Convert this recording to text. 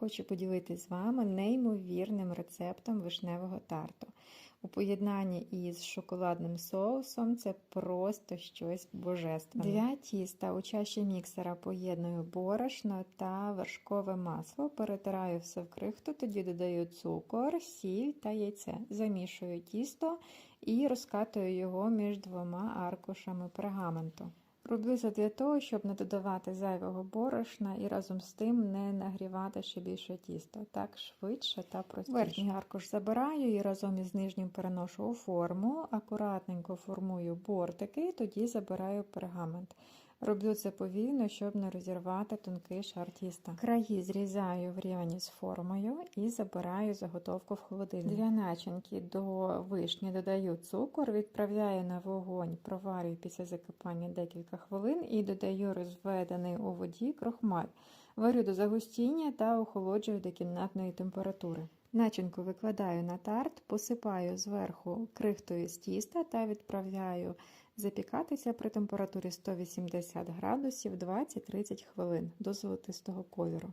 Хочу поділитися з вами неймовірним рецептом вишневого тарту. У поєднанні із шоколадним соусом це просто щось божественне. Для тіста у чаші міксера поєдную борошно та вершкове масло, перетираю все в крихту, тоді додаю цукор, сіль та яйце. Замішую тісто і розкатую його між двома аркушами пергаменту. Роблю це для того, щоб не додавати зайвого борошна і разом з тим не нагрівати ще більше тісто. Так швидше та простіше. Верхній аркуш забираю і разом із нижнім переношу у форму, акуратненько формую бортики, тоді забираю пергамент. Роблю це повільно, щоб не розірвати тонкий шар тіста. Краї зрізаю в рівні з формою і забираю заготовку в холодильник. Для начинки до вишні додаю цукор, відправляю на вогонь, проварюю після закипання декілька хвилин і додаю розведений у воді крохмаль. Варю до загустіння та охолоджую до кімнатної температури. Начинку викладаю на тарт, посипаю зверху крихтою з тіста та відправляю запікатися при температурі 180 градусів 20-30 хвилин до золотистого кольору.